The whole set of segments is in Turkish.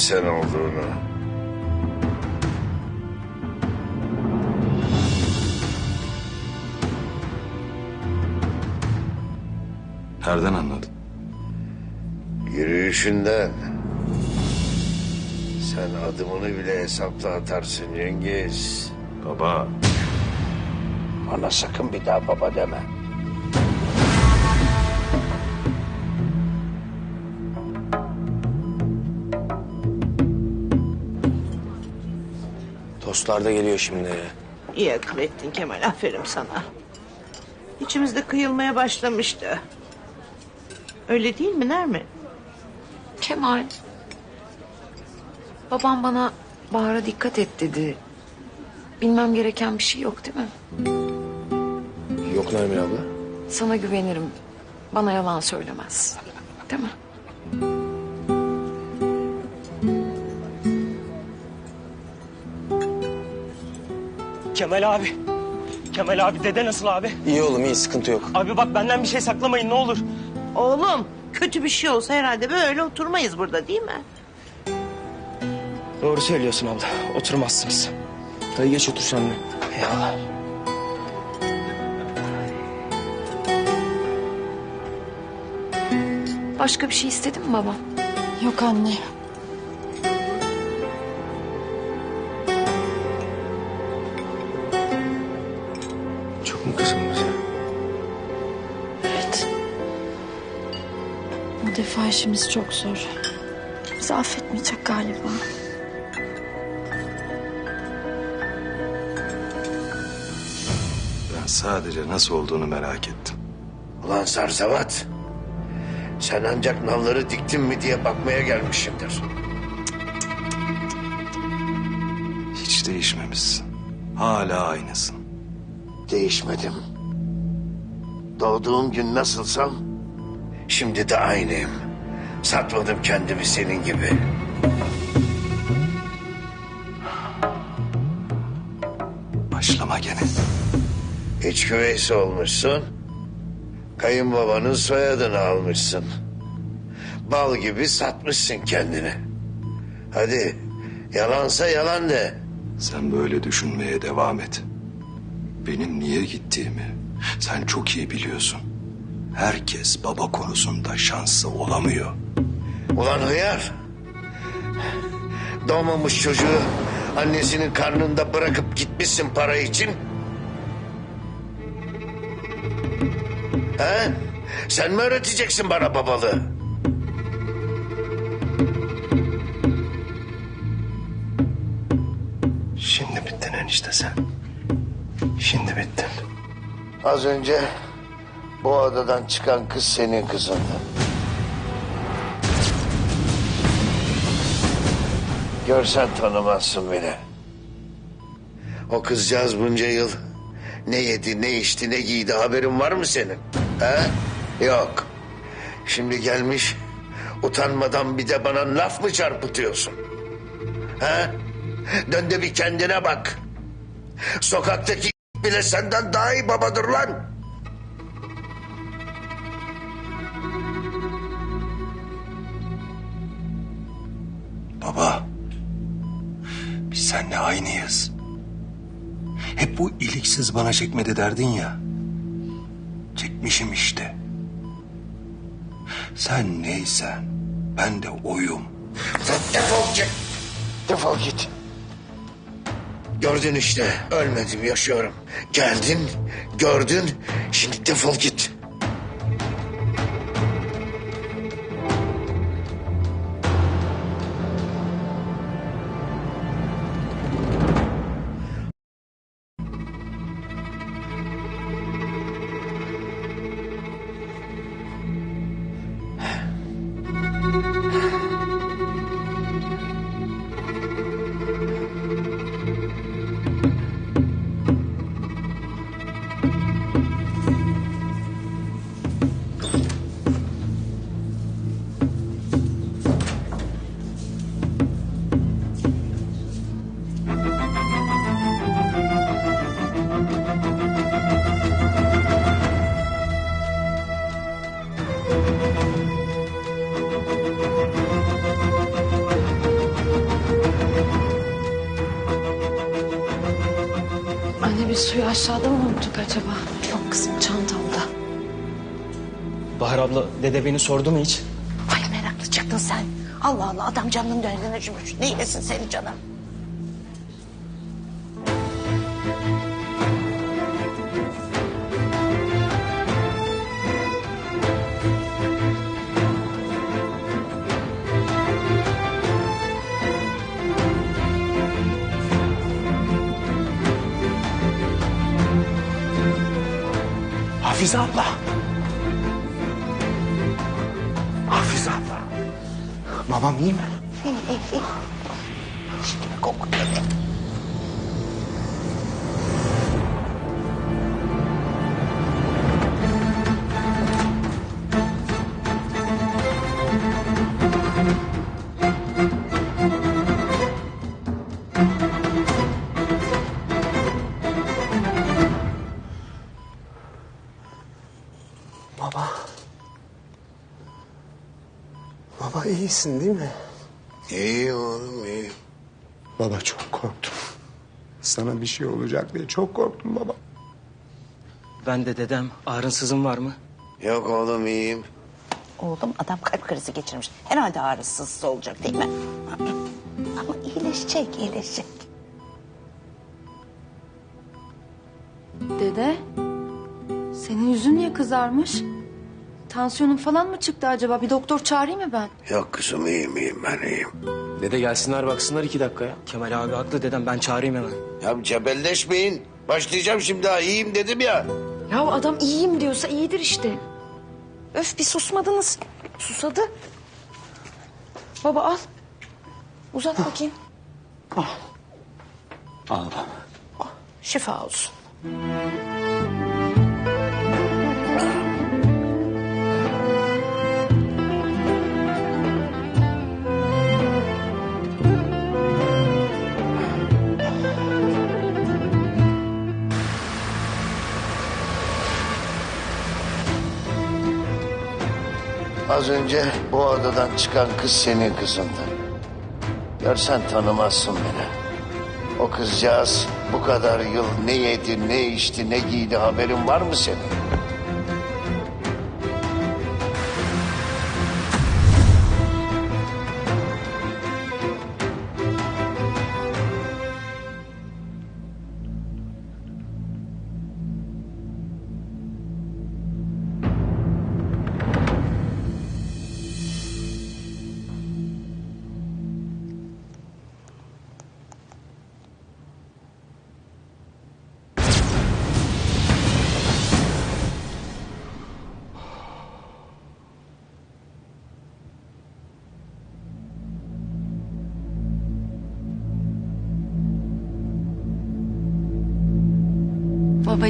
sen olduğunu. Nereden anladın? Yürüyüşünden. Sen adımını bile hesapla atarsın Cengiz. Baba. Bana sakın bir daha baba deme. Tostlar da geliyor şimdi. İyi akıl ettin Kemal. Aferin sana. İçimizde kıyılmaya başlamıştı. Öyle değil mi Nermin? Kemal. Babam bana Bahar'a dikkat et dedi. Bilmem gereken bir şey yok değil mi? Yok Nermin abla. Sana güvenirim. Bana yalan söylemez. Değil mi? Kemal abi. Kemal abi dede nasıl abi? İyi oğlum iyi sıkıntı yok. Abi bak benden bir şey saklamayın ne olur. Oğlum kötü bir şey olsa herhalde böyle oturmayız burada değil mi? Doğru söylüyorsun abla. Oturmazsınız. Hadi geç otur sen de. Eyvallah. Başka bir şey istedin mi babam? Yok anne. İşimiz çok zor. Bizi affetmeyecek galiba. Ben sadece nasıl olduğunu merak ettim. Ulan Sarzavat. Sen ancak nalları diktin mi diye bakmaya gelmişimdir. Hiç değişmemişsin. Hala aynısın. Değişmedim. Doğduğum gün nasılsam şimdi de aynıyım. Satmadım kendimi senin gibi. Başlama gene. İç güveysi olmuşsun. Kayınbabanın soyadını almışsın. Bal gibi satmışsın kendini. Hadi yalansa yalan de. Sen böyle düşünmeye devam et. Benim niye gittiğimi sen çok iyi biliyorsun. Herkes baba konusunda şanslı olamıyor. Ulan hıyar. Doğmamış çocuğu annesinin karnında bırakıp gitmişsin para için. He? Sen mi öğreteceksin bana babalığı? Şimdi bittin enişte sen. Şimdi bittin. Az önce bu odadan çıkan kız senin kızındı. Görsen tanımazsın beni. O kızcağız bunca yıl ne yedi, ne içti, ne giydi haberin var mı senin? He? Yok. Şimdi gelmiş utanmadan bir de bana laf mı çarpıtıyorsun? He? Dön de bir kendine bak. Sokaktaki bile senden daha iyi babadır lan. Baba. Biz seninle aynıyız. Hep bu iliksiz bana çekmedi derdin ya. Çekmişim işte. Sen neysen ben de oyum. Sen defol git. Defol git. Gördün işte ölmedim yaşıyorum. Geldin gördün şimdi defol git. Suyu aşağıda mı unuttuk acaba? Yok kızım çantamda. Bahar abla dede beni sordu mu hiç? Ay meraklı çıktın sen. Allah Allah adam canının dönene acımış. Ne yesin seni canım? Hafize abla. Hafize abla. Babam iyi mi? Şimdi kokuyor. İyisin değil mi? İyi oğlum iyi. Baba çok korktum. Sana bir şey olacak diye çok korktum baba. Ben de dedem ağrınsızım var mı? Yok oğlum iyiyim. Oğlum adam kalp krizi geçirmiş. Herhalde ağrısız olacak değil mi? Ama iyileşecek, iyileşecek. Dede, senin yüzün niye kızarmış? Tansiyonun falan mı çıktı acaba? Bir doktor çağırayım mı ben? Yok kızım iyiyim iyiyim ben iyiyim. Dede gelsinler baksınlar iki dakika ya. Kemal abi haklı dedem ben çağırayım hemen. Ya cebelleşmeyin. Başlayacağım şimdi ha iyiyim dedim ya. Ya adam iyiyim diyorsa iyidir işte. Öf bir susmadınız. Susadı. Baba al. Uzat bakayım. Şifa olsun. Az önce bu odadan çıkan kız senin kızındı. Görsen tanımazsın beni. O kızcağız bu kadar yıl ne yedi, ne içti, ne giydi haberin var mı senin?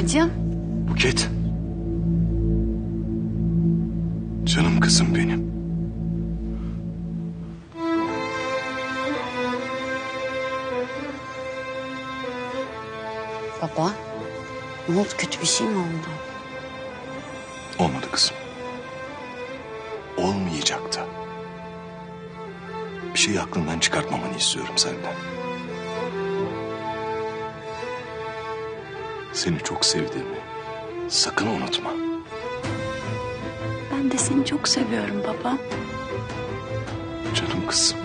Babacığım. Buket. Canım kızım benim. Baba, ne oldu? Kötü bir şey mi oldu? Olmadı kızım. Olmayacaktı. Bir şeyi aklından çıkartmamanı istiyorum senden. Seni çok sevdiğimi sakın unutma. Ben de seni çok seviyorum baba. Canım kızım.